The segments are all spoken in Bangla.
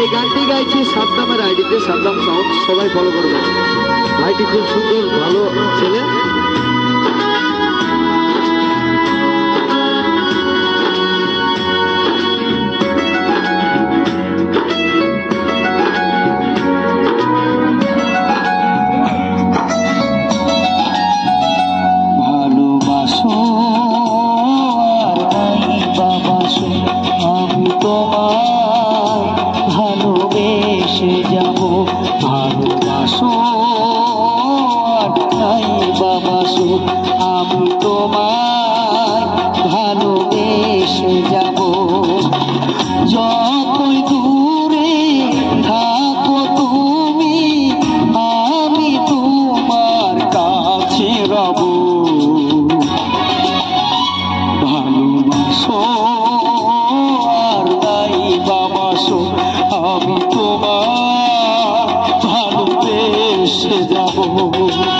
এই গানটি গাইছি সাদ্দামের আইডিতে সাদ্দাম সাউন্ড সবাই ফলো করবে ভাইটি খুব সুন্দর, ভালো ছেলে। যাব ভালোবাসো। ভালোবেসে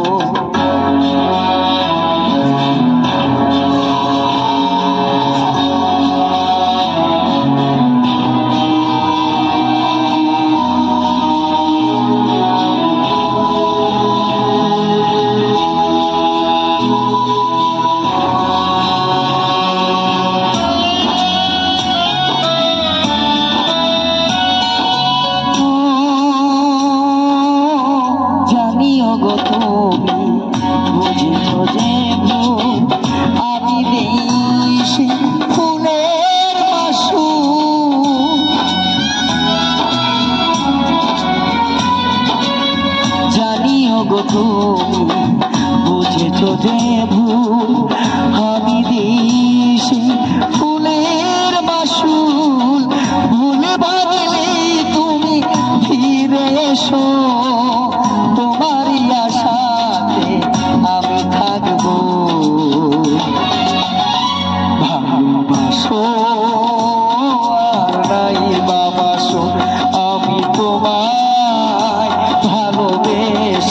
বুঝেছ যে ভুল আমি ফুলের মাসু। জানিও গো তুমি, বুঝেছ যে আমি দেশে ফুলের মাসুল ভুলে তুমি ফিরে এসো।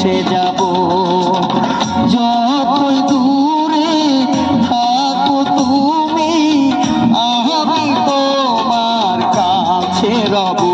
ভালোবেসে যাব। যতই দূরে থাকো তুমি আমি তোমার কাছে রব।